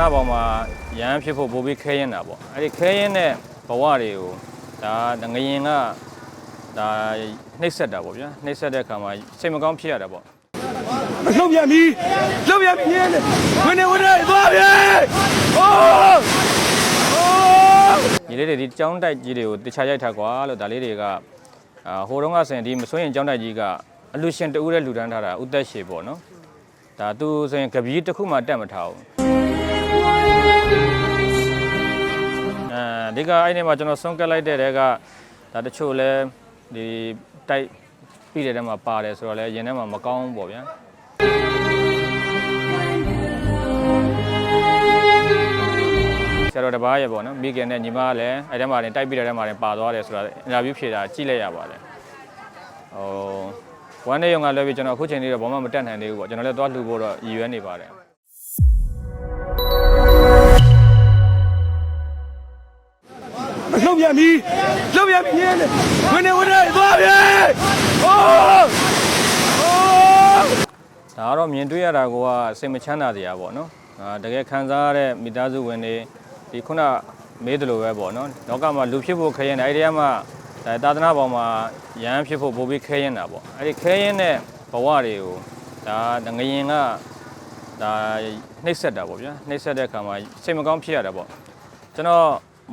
နာပေါ်မှာရဟန်းဖြစ်ဖို့ပိုပြီးခဲရင်တာပေါ့အဲ့ဒီခဲရင်တဲ့ဘဝတွေကိုဒါငရင်ကဒါနှိပ်စက်တာပေါ့ဗျာနှိပ်စက်တဲ့အခါမှာစိတ်မကောင်းဖြစ်ရတာပေါ့လှုပ်ပြန်ပြီလှုပ်ပြန်ပြီရဲဝင်နေဝင်နေသွားပြီအိုးအိုးညီလေးတွေဒီကြောင်းတိုက်ကြီးတွေကိုတခြားရိုက်ထားကွာလို့ဒါလေးတွေကအာဟိုတုန်းကဆိုရင်ဒီမစိုးရင်ကြောင်းတိုက်ကြီးကအလူရှင်တူတဲ့လူတန်းထားတာဥသက်ရှည်ပေါ့နော်ဒါသူဆိုရင်ကပီးတစ်ခုမှတက်မထားဘူး အဲဒီကအဲ့ဒီမှာကျွန်တော်ဆုံးကတ်လိုက်တဲ့တဲကဒါတချို့လဲဒီတိုက်ပြီးတဲ့တဲမှာပါတယ်ဆိုတော့လဲရင်ထဲမှာမကောင်းဘူးပေါ့ဗျာဆရာတော်တစ်ပါးရဲ့ပေါ့နော်မိခင်နဲ့ညီမကလည်းအဲ့ထဲမှာနေတိုက်ပြီးတဲ့တဲမှာနေပါသွားတယ်ဆိုတော့အင်တာဗျူးဖြေတာကြည့်လိုက်ရပါတယ်ဟိုဝမ်းနေရုံကလည်းပြီးကျွန်တော်အခုချိန်လေးတော့ဘာမှမတက်နိုင်သေးဘူးပေါ့ကျွန်တော်လည်းသွားလှူဖို့တော့ရည်ရွယ်နေပါတယ် လှုပ်ပြန်ပြီလှုပ်ပြန်ပြီရဲဝင်နေဝင်နေသွားပြီအိုးအိုးဒါကတော့မြင်တွေ့ရတာကစိတ်မချမ်းသာစရာပေါ့နော်အာတကယ်ခံစားရတဲ့မိသားစုဝင်တွေဒီခုနမေးတယ်လို့ပဲပေါ့နော်လောကမှာလူဖြစ်ဖို့ခဲရင်တယ်အဲ့ဒီကမှဒါသာသနာပေါ်မှာရဟန်းဖြစ်ဖို့ပိုပြီးခဲရင်တာပေါ့အဲ့ဒီခဲရင်တဲ့ဘဝတွေကိုဒါငရင်ကဒါနှိပ်စက်တာပေါ့ဗျာနှိပ်စက်တဲ့အခါမှာစိတ်မကောင်းဖြစ်ရတာပေါ့ကျွန်တော်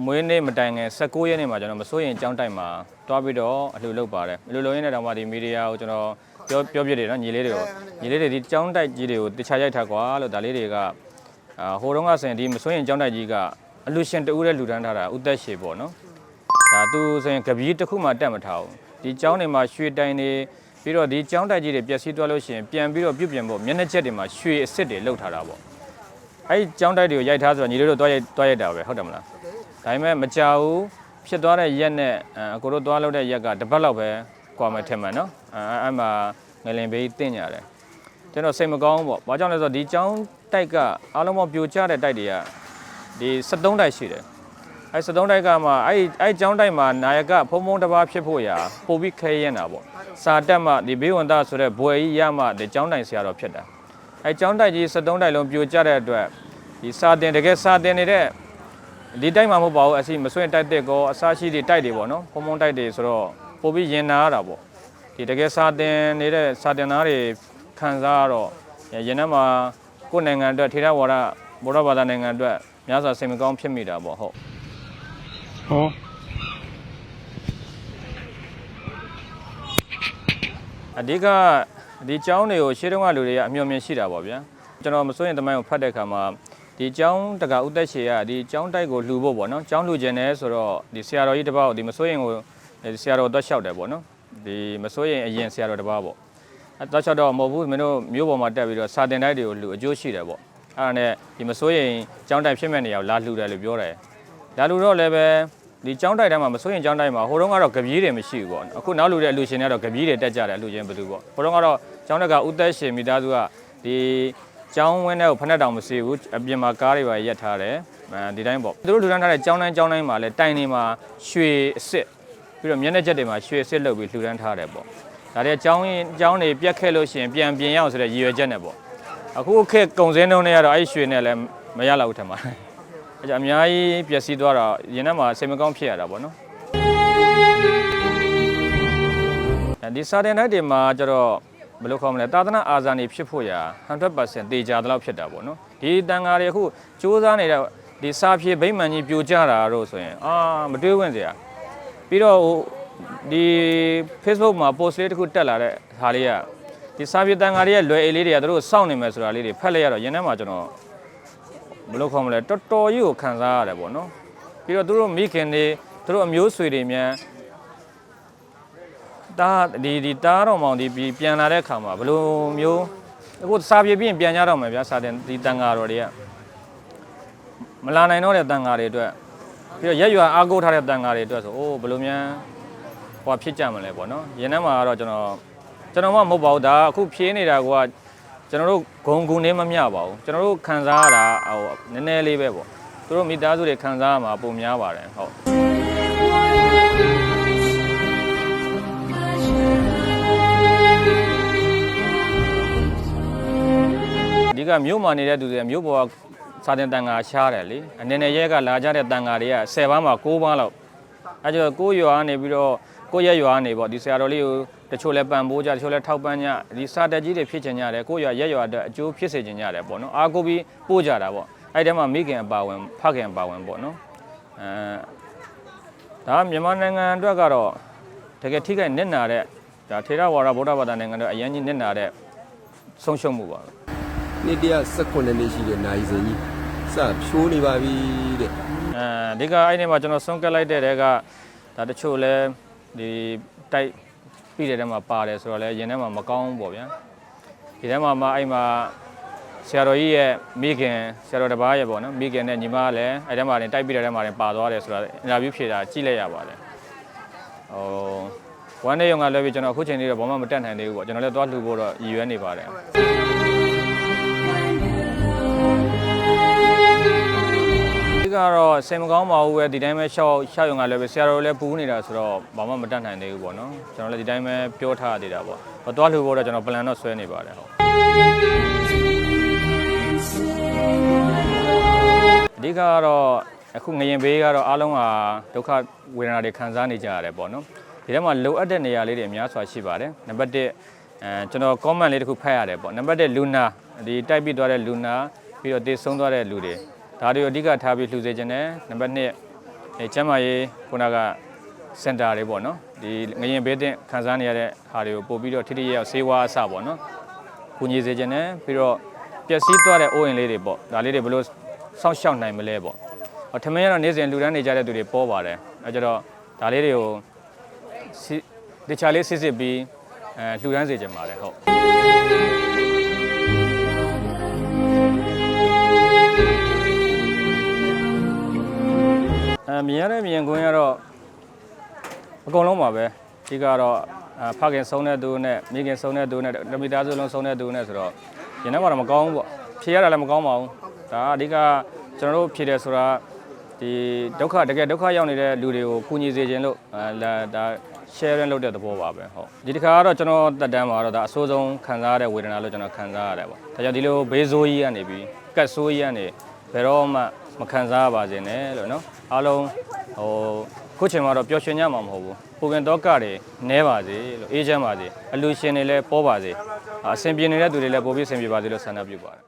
မွေးနေ့မတိုင်ခင်16ရက်နေ့မှာကျွန်တော်မစိုးရင်အကြောင်းတိုက်မှာတွားပြီးတော့အလှူလုပ်ပါတယ်အလှူလုပ်ရင်းနဲ့တောင်မှဒီမီဒီယာကိုကျွန်တော်ပြောပြောပြတယ်နော်ညီလေးတွေကိုညီလေးတွေဒီကြောင်းတိုက်ကြီးတွေကိုတခြားရိုက်ထားကွာလို့ဒါလေးတွေကအာဟိုတုန်းကဆိုရင်ဒီမစိုးရင်ကြောင်းတိုက်ကြီးကအလှူရှင်တူတဲ့လူတန်းထားတာဥသက်ရှည်ပေါ့နော်ဒါသူဆိုရင်ကပီးတစ်ခုမှတက်မထားဘူးဒီကြောင်းတွေမှာရွှေတိုင်တွေပြီးတော့ဒီကြောင်းတိုက်ကြီးတွေပျက်စီးသွားလို့ရှိရင်ပြန်ပြီးတော့ပြုတ်ပြင်ဖို့မျက်နှာချက်တွေမှာရွှေအစ်စ်တွေလောက်ထားတာပေါ့အဲ့ဒီကြောင်းတိုက်တွေကိုရိုက်ထားဆိုတော့ညီလေးတို့တွားရိုက်တွားရိုက်တာပဲဟုတ်တယ်မလား ဒါပေမဲ့မကြဘူးဖြစ်သွားတဲ့ရက်နဲ့အကိုတို့သွားလောက်တဲ့ရက်ကတပတ်လောက်ပဲကွာမယ်ထင်မှာနော်အဲအဲ့မှာငလင်ဘေးတင့်ကြတယ်ကျွန်တော်စိတ်မကောင်းဘူးပေါ့ဘာကြောင့်လဲဆိုတော့ဒီကျောင်းတိုက်ကအလုံးပေါင်းပြိုကျတဲ့တိုက်တွေကဒီ73တိုက်ရှိတယ်အဲ73တိုက်ကမှအဲ့အဲ့ကျောင်းတိုက်မှာနာယကဖုံဖုံတစ်ပါးဖြစ်ဖို့ရာပို့ပြီးခဲရင်တာပေါ့စာတက်မှဒီဘေးဝန်သားဆိုတဲ့ဘွယ်ကြီးရမှဒီကျောင်းတိုင်ဆရာတော်ဖြစ်တာအဲကျောင်းတိုက်ကြီး73တိုက်လုံးပြိုကျတဲ့အတွက်ဒီစာတင်တကယ်စာတင်နေတဲ့ ဒီတိုက်မှာမဟုတ်ပါဘူးအစီမဆွင့်တိုက်တဲ့ကောအစားရှိတွေတိုက်တွေပေါ့နော်ဖုံဖုံတိုက်တွေဆိုတော့ပို့ပြီးရင်နာရတာပေါ့ဒီတကယ်စာတင်နေတဲ့စာတင်သားတွေခံစားရတော့ရင်ထဲမှာကိုယ်နိုင်ငံအတွက်ထေရဝါဒဗုဒ္ဓဘာသာနိုင်ငံအတွက်များစွာစိတ်မကောင်းဖြစ်မိတာပေါ့ဟုတ်ဟောအဓိကဒီကျောင်းတွေကိုရှေးတုန်းကလူတွေကအမျှော်မြင်ရှိတာပေါ့ဗျာကျွန်တော်မစိုးရင်တမိုင်းကိုဖတ်တဲ့အခါမှာ ဒီကျောင်းတကဥသက်ရှေကဒီကျောင်းတိုက်ကိုလှူဖို့ပေါ့နော်ကျောင်းလှူခြင်းနဲ့ဆိုတော့ဒီဆရာတော်ကြီးတစ်ပါးကိုဒီမစိုးရင်ကိုဆရာတော်တော့လျှောက်တယ်ပေါ့နော်ဒီမစိုးရင်အရင်ဆရာတော်တစ်ပါးပေါ့အဲတော့လျှောက်တော့မဟုတ်ဘူးမင်းတို့မျိုးပေါ်မှာတက်ပြီးတော့စာတင်တိုက်တွေကိုလှူအကျိုးရှိတယ်ပေါ့အဲ့ဒါနဲ့ဒီမစိုးရင်ကျောင်းတိုက်ဖြစ်မဲ့နေရာကိုလာလှူတယ်လို့ပြောတယ်လာလှူတော့လည်းပဲဒီကျောင်းတိုက်ထဲမှာမစိုးရင်ကျောင်းတိုက်မှာဟိုတုန်းကတော့ကပီးတွေမရှိဘူးပေါ့အခုနောက်လူတဲ့အလူရှင်တွေကတော့ကပီးတွေတက်ကြတယ်အလူချင်းဘယ်သူပေါ့ဟိုတုန်းကတော့ကျောင်းတက်ကဥသက်ရှင်မိသားစုကဒီ ကျောင်းဝင်းထဲကိုဖက်နဲ့တောင်မစီဘူးအပြင်မှာကားတွေပါရက်ထားတယ်အဲဒီတိုင်းပေါ့သူတို့လှူဒန်းထားတဲ့ကျောင်းတိုင်းကျောင်းတိုင်းမှာလည်းတိုင်တွေမှာရွှေအစ်စ်ပြီးတော့မျက်နှာချက်တွေမှာရွှေအစ်စ်လုပ်ပြီးလှူဒန်းထားတယ်ပေါ့ဒါတွေကျောင်းရင်ကျောင်းတွေပြက်ခဲ့လို့ရှိရင်ပြန်ပြင်ရအောင်ဆိုတဲ့ရည်ရွယ်ချက်နဲ့ပေါ့အခုခေတ်ကုံစင်းတုံးတွေကတော့အဲ့ရွှေနဲ့လည်းမရတော့ဘူးထင်ပါတယ်အဲကြင့်အများကြီးပျက်စီးသွားတော့ရင်ထဲမှာစိတ်မကောင်းဖြစ်ရတာပေါ့နော်ဒီစာတင်တိုက်တွေမှာကျတော့ ဘယ်လိုခေါ်မလဲသာသနာအာဇာနည်ဖြစ်ဖို့ရာ100%တေချာတလောက်ဖြစ်တာပေါ့နော်ဒီတန်ဃာတွေအခုစူးစမ်းနေတဲ့ဒီစာဖြေဗိမာန်ကြီးပြိုကျတာတော့ဆိုရင်အာမတွေးဝင်စရာပြီးတော့ဟိုဒီ Facebook မှာ post လေးတစ်ခုတက်လာတဲ့ဟာလေးကဒီစာဖြေတန်ဃာတွေရဲ့လွယ်အေးလေးတွေကသူတို့စောင့်နေမယ်ဆိုတာလေးတွေဖတ်လိုက်ရတော့ရင်ထဲမှာကျွန်တော်ဘယ်လိုခေါ်မလဲတော်တော်ကြီးကိုခံစားရတယ်ပေါ့နော်ပြီးတော့သူတို့မိခင်တွေသူတို့အမျိုးဆွေတွေများ တားဒီဒီတားတော်မောင်ဒီပြီးပြန်လာတဲ့အခါမှာဘယ်လိုမျိုးအခုစာပြေပြီးရင်ပြန်ကြတော့မယ်ဗျာစာတင်ဒီတန်ဃာတော်တွေကမလာနိုင်တော့တဲ့တန်ဃာတွေအတွက်ပြီးတော့ရက်ရွာအားကိုးထားတဲ့တန်ဃာတွေအတွက်ဆိုအိုးဘယ်လိုများဟိုဖြစ်ကြမလဲပေါ့နော်ရင်းနှမှာကတော့ကျွန်တော်ကျွန်တော်မှမဟုတ်ပါဘူးဒါအခုဖြေးနေတာကကျွန်တော်တို့ဂုံဂုံနေမမျှပါဘူးကျွန်တော်တို့ခံစားရတာဟိုနည်းနည်းလေးပဲပေါ့သူတို့မိသားစုတွေခံစားရမှာပုံများပါတယ်ဟုတ် ကမြို့မှာနေတဲ့သူတွေမြို့ပေါ်ကစာတင်တန်ဃာရှားတယ်လေအနေနဲ့ရဲကလာကြတဲ့တန်ဃာတွေက10ပါးမှာ9ပါးလောက်အဲကြောင့်ကိုရွာကနေပြီးတော့ကိုရက်ရွာကနေပေါ့ဒီဆရာတော်လေးကိုတချို့လဲပံပိုးကြတချို့လဲထောက်ပန်းကြဒီစာတက်ကြီးတွေဖြစ်ချင်ကြတယ်ကိုရွာရက်ရွာအတွက်အကျိုးဖြစ်စေချင်ကြတယ်ပေါ့နော်အားကိုပြီးပို့ကြတာပေါ့အဲ့ဒီထဲမှာမိခင်အပါဝင်ဖခင်အပါဝင်ပေါ့နော်အဲဒါမြန်မာနိုင်ငံအတွက်ကတော့တကယ်ထိခိုက်နစ်နာတဲ့ဒါထေရဝါဒဗုဒ္ဓဘာသာနိုင်ငံတွေအရင်ကြီးနစ်နာတဲ့ဆုံးရှုံးမှုပါပဲ နေ့တရ18နှစ်ရှိတဲ့နိုင်စဉ်ကြီးစဖြိုးနေပါပြီတဲ့အဲဒီကအဲ့ဒီမှာကျွန်တော်ဆုံးကတ်လိုက်တဲ့တဲကဒါတချို့လဲဒီတိုက်ပြီးတဲ့တဲမှာပါတယ်ဆိုတော့လဲရင်ထဲမှာမကောင်းဘူးပေါ့ဗျာဒီထဲမှာမှအဲ့မှာဆရာတော်ကြီးရဲ့မိခင်ဆရာတော်တစ်ပါးရဲ့ပေါ့နော်မိခင်နဲ့ညီမကလည်းအဲ့ထဲမှာနေတိုက်ပြီးတဲ့တဲမှာနေပါသွားတယ်ဆိုတော့အင်တာဗျူးဖြေတာကြည့်လိုက်ရပါတယ်ဟိုဝမ်းနေရုံကလည်းပြီးကျွန်တော်အခုချိန်လေးတော့ဘာမှမတက်နိုင်သေးဘူးပေါ့ကျွန်တော်လည်းသွားလှူဖို့တော့ရည်ရွယ်နေပါတယ် ကတော့စင်မကောင်းပါဘူးပဲဒီတိုင်းပဲရှောက်ရှောက်ရုံကလည်းပဲဆရာတော်လည်းပူးနေတာဆိုတော့ဘာမှမတတ်နိုင်သေးဘူးပေါ့နော်ကျွန်တော်လည်းဒီတိုင်းပဲပြောထားသေးတာပေါ့ဟောသွားလှူဖို့တော့ကျွန်တော် plan တော့ဆွဲနေပါတယ်ဟုတ်အဓိကကတော့အခုငရင်ဘေးကတော့အားလုံးဟာဒုက္ခဝေဒနာတွေခံစားနေကြရတယ်ပေါ့နော်ဒီထဲမှာလိုအပ်တဲ့နေရာလေးတွေအများစွာရှိပါတယ်နံပါတ်1အဲကျွန်တော် comment လေးတစ်ခုဖတ်ရတယ်ပေါ့နံပါတ်1လူနာဒီတိုက်ပြီးသွားတဲ့လူနာပြီးတော့တည်ဆုံးသွားတဲ့လူတွေ ဒါတွေကိုအဓိကထားပြီးလှူစေခြင်းနဲ့နံပါတ်2အဲကျမ်းမာရေးခုနကစင်တာတွေပေါ့နော်ဒီငရင်ဘေးတင်ခန်းစားနေရတဲ့ဟာတွေကိုပို့ပြီးတော့ထိထိရောက်ရောက်ဆေးဝါးအစပေါ့နော်ကူညီစေခြင်းနဲ့ပြီးတော့ပျက်စီးသွားတဲ့အိုးအိမ်လေးတွေပေါ့ဒါလေးတွေဘယ်လိုစောင့်ရှောက်နိုင်မလဲပေါ့ဟောထမင်းကတော့နေ့စဉ်လူတန်းနေကြတဲ့သူတွေပေါ်ပါတယ်အဲကြတော့ဒါလေးတွေကိုစီတခြားလေးစစ်စစ်ပြီးအဲလှူဒန်းစေခြင်းပါတယ်ဟုတ် အဲမြင်ရတဲ့မြင်ကွင်းကတော့အကုန်လုံးပါပဲဒီကတော့အဖခင်ဆုံးတဲ့သူနဲ့မိခင်ဆုံးတဲ့သူနဲ့တမိသားစုလုံးဆုံးတဲ့သူနဲ့ဆိုတော့ရင်ထဲမှာတော့မကောင်းဘူးပေါ့ဖြေရတာလည်းမကောင်းပါဘူးဒါအဓိကကျွန်တော်တို့ဖြေတယ်ဆိုတာဒီဒုက္ခတကယ်ဒုက္ခရောက်နေတဲ့လူတွေကိုကူညီစေခြင်းလို့အဲလာဒါ sharing လုပ်တဲ့သဘောပါပဲဟုတ်ဒီတစ်ခါကတော့ကျွန်တော်တက်တန်းမှာတော့ဒါအဆိုးဆုံးခံစားရတဲ့ဝေဒနာလို့ကျွန်တော်ခံစားရတယ်ပေါ့ဒါကြောင့်ဒီလိုဘေးဆိုးကြီးကနေပြီးကတ်ဆိုးကြီးကနေဘယ်တော့မှမခံစားရပါစေနဲ့လို့နော် အားလုံးဟိုခုချိန်မှာတော့ပျော်ရွှင်ကြမှာမဟုတ်ဘူးပူကင်တော့ကတွေနဲပါစေလို့အေးချမ်းပါစေအလူရှင်တွေလည်းပေါ်ပါစေအဆင်ပြေနေတဲ့သူတွေလည်းပိုပြီးအဆင်ပြေပါစေလို့ဆန္ဒပြုပါတယ်